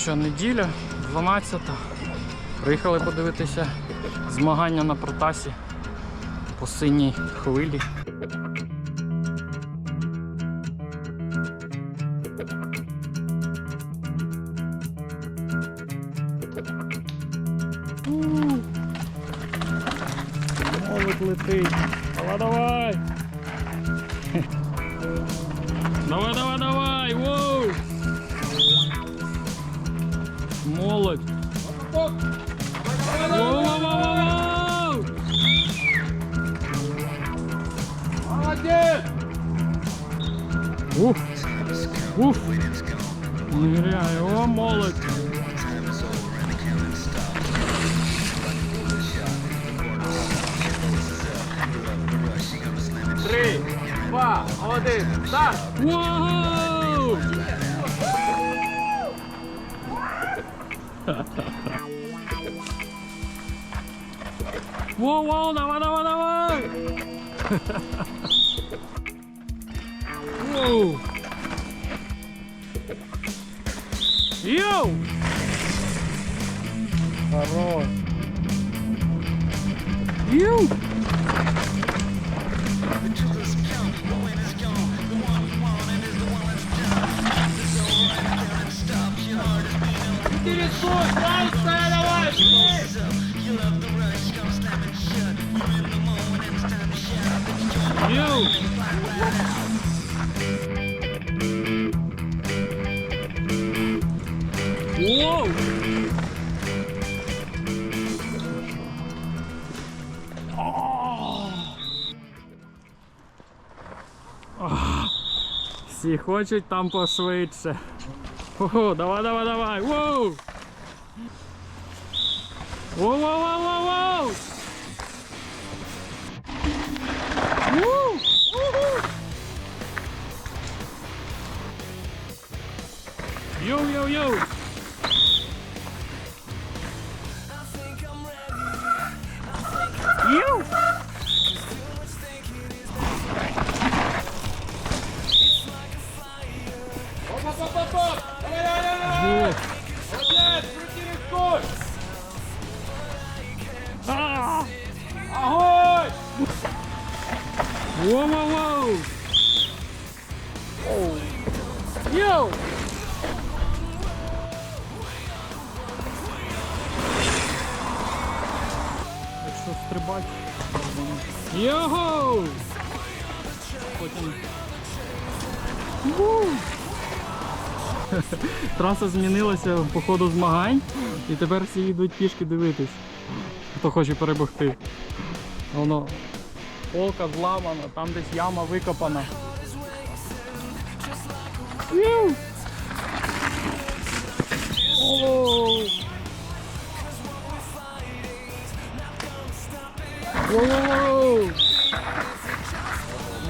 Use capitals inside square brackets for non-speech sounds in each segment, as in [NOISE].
що, неділя, 12. Приїхали подивитися змагання на протасі по синій хвилі. Молодь летить. Давай, давай. Давай, давай, давай. Воу. Молодь. Молодець! Уф. Уф. Ныряй, о, молодь. Три, два, один, старт! Вау! Воу, воу, давай, давай, давай! Воу! Йоу! Хорош! Йоу! Воу! Всі хочуть там пошвидше. Ого, давай, давай, давай. Воу! Воу, воу, воу, воу, воу! Ву! Уху! Йоу-йоу-йоу! Йоу! Воу-воу-воу! Йоу! Якщо стрибати. Його! Потім. Ву! Траса змінилася по ходу змагань, і тепер всі йдуть пішки дивитись, хто хоче перемогти. Воно полка зламана, там десь яма викопана.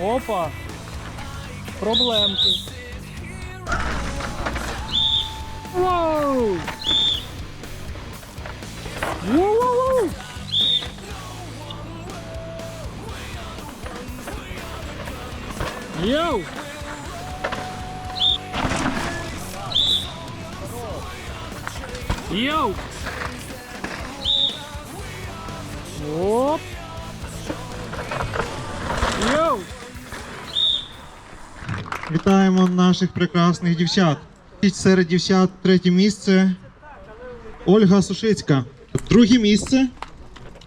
Опа! Проблемки. Воу! Воу-воу-воу! Йоу! Йоу! Оп! Йоу! Вітаємо наших прекрасних дівчат. Серед дівчат третє місце Ольга Сушицька. Друге місце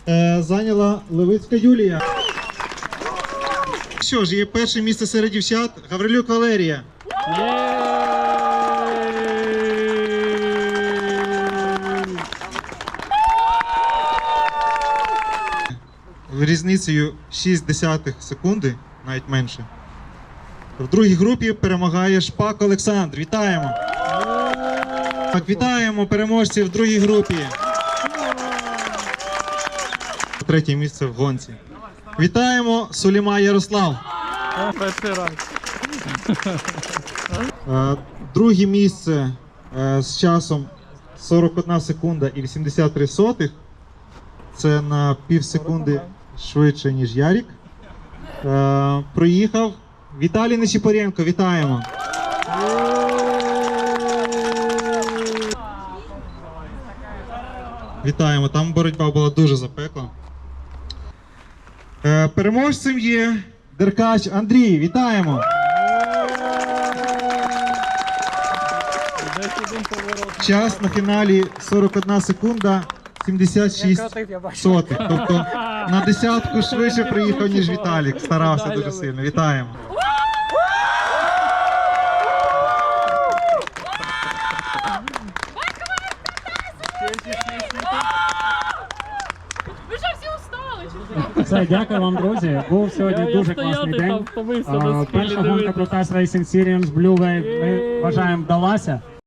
е, зайняла Левицька Юлія. Що ж, є перше місце серед дівчат Гаврилюк Валерія. Різницею 6 десятих секунди, навіть менше. В другій групі перемагає Шпак Олександр. Вітаємо! Так, вітаємо переможців в другій групі. Третє місце в гонці. Вітаємо Суліма Ярослав. Е, Друге місце е, з часом 41 секунда і 83 сотих. Це на пів секунди швидше, ніж Ярік. Е, Проїхав Віталій Нечіпоренко. Вітаємо. Вітаємо, там боротьба була дуже запекла. Е, переможцем є Деркач Андрій. Вітаємо! Час на фіналі 41 секунда 76 Кротив, я сотих. Тобто на десятку швидше [LAUGHS] приїхав, ніж Віталік. Старався дуже сильно. Вітаємо. Ви що всі устали? Чи що? Все, дякую вам, друзі. Був сьогодні Я- дуже стояти класний там день. втомився А, схилі Перша гонка дивитись. Protas Racing Series Blue Wave, ми вважаємо, вдалася.